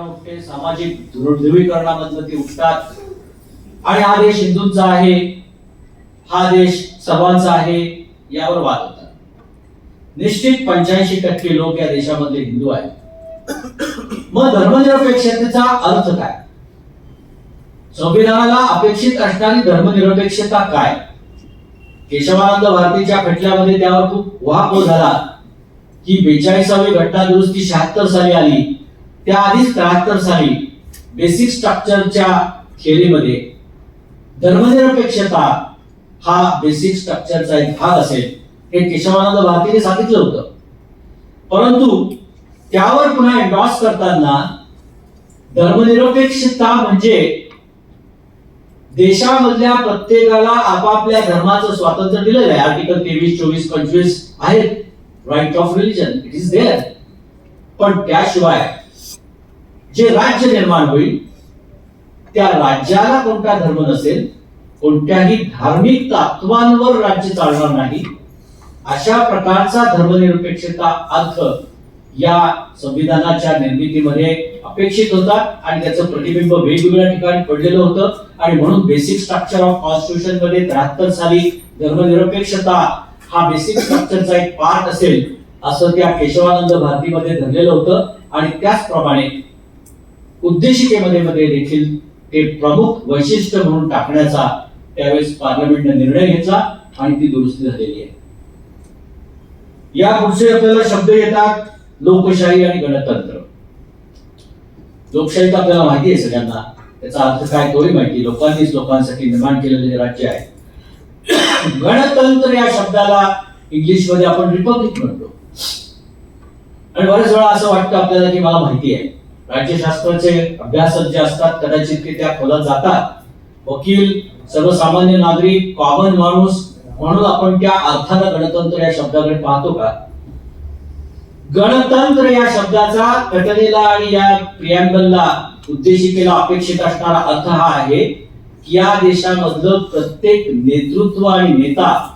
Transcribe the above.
उठते सामाजिक ध्रुवीकरणामधलं ते उठतात. आणि हा देश हिंदूंचा आहे हा देश सर्वांचा आहे यावर वाद होतात. निश्चित पंच्याऐंशी टक्के लोक या देशामधले हिंदू आहेत. मग धर्मनिरपेक्षतेचा अर्थ काय? संविधानाला अपेक्षित असणारी धर्मनिरपेक्षता काय? केशवानंद भारतीच्या खटल्यामध्ये त्यावर खूप उहापोह झाला. की बेचाळीसावी घटना दुरुस्ती शहात्तर साली आली. त्याआधीच त्र्याहत्तर साली बेसिक स्ट्रक्चरच्या थिअरीमध्ये धर्मनिरपेक्षता हा बेसिक स्ट्रक्चरचा एक भाग असेल हे केशवानंद भारतीने सांगितलं होतं. परंतु त्यावर पुन्हा एन्डॉस करताना धर्मनिरपेक्षता म्हणजे देशामधल्या प्रत्येकाला आपापल्या धर्माचं स्वातंत्र्य दिलेलं आहे. आर्टिकल तेवीस चोवीस पंचवीस आहेत. Right of religion it is there पण त्याशिवाय जे राज्य निर्माण होईल त्या राज्याला कोणता धर्म नसेल कोणत्याही धार्मिक तत्वांवर राज्य चालणार नाही अशा प्रकारचा धर्मनिरपेक्षता अर्थ या संविधानाच्या निर्मितीमध्ये अपेक्षित होता आणि त्याचं प्रतिबिंब वेगवेगळ्या ठिकाणी पडलेलं होतं. आणि म्हणून बेसिक स्ट्रक्चर ऑफ कॉन्स्टिट्यूशनमध्ये त्र्याहत्तर साली धर्मनिरपेक्षता हा बेसिक स्ट्रक्चरचा एक पार्ट असेल असं त्या केशवानंद भारतीमध्ये धरलेलं होतं. आणि त्याचप्रमाणे उद्देशिकेमध्ये मध्ये देखील ते प्रमुख वैशिष्ट्य म्हणून टाकण्याचा त्यावेळेस पार्लमेंटने निर्णय घेतला आणि ती दुरुस्ती झालेली आहे. या पुढचे आपल्याला शब्द येतात लोकशाही आणि गणतंत्र. लोकशाही तर आपल्याला माहिती आहे सगळ्यांना. त्याचा अर्थ काय तोही माहिती लोकांनीच लोकांसाठी निर्माण केलेले जे राज्य आहे. गणतंत्र या शब्दाला इंग्लिशमध्ये आपण रिपब्लिक म्हणतो. आणि बरेच वेळा असं वाटतं आपल्याला की मला माहिती आहे. राज्यशास्त्राचे अभ्यासक जे असतात कदाचित ते त्या खोलात जातात. वकील सर्वसामान्य नागरिक कॉमन माणूस म्हणून आपण त्या अर्थाला गणतंत्र या शब्दाकडे पाहतो का? गणतंत्र या शब्दाचा घटनेला आणि या प्रियांबलला उद्देशिकेला अपेक्षित असणारा अर्थ हा आहे की या देशामधलं प्रत्येक नेतृत्व आणि नेता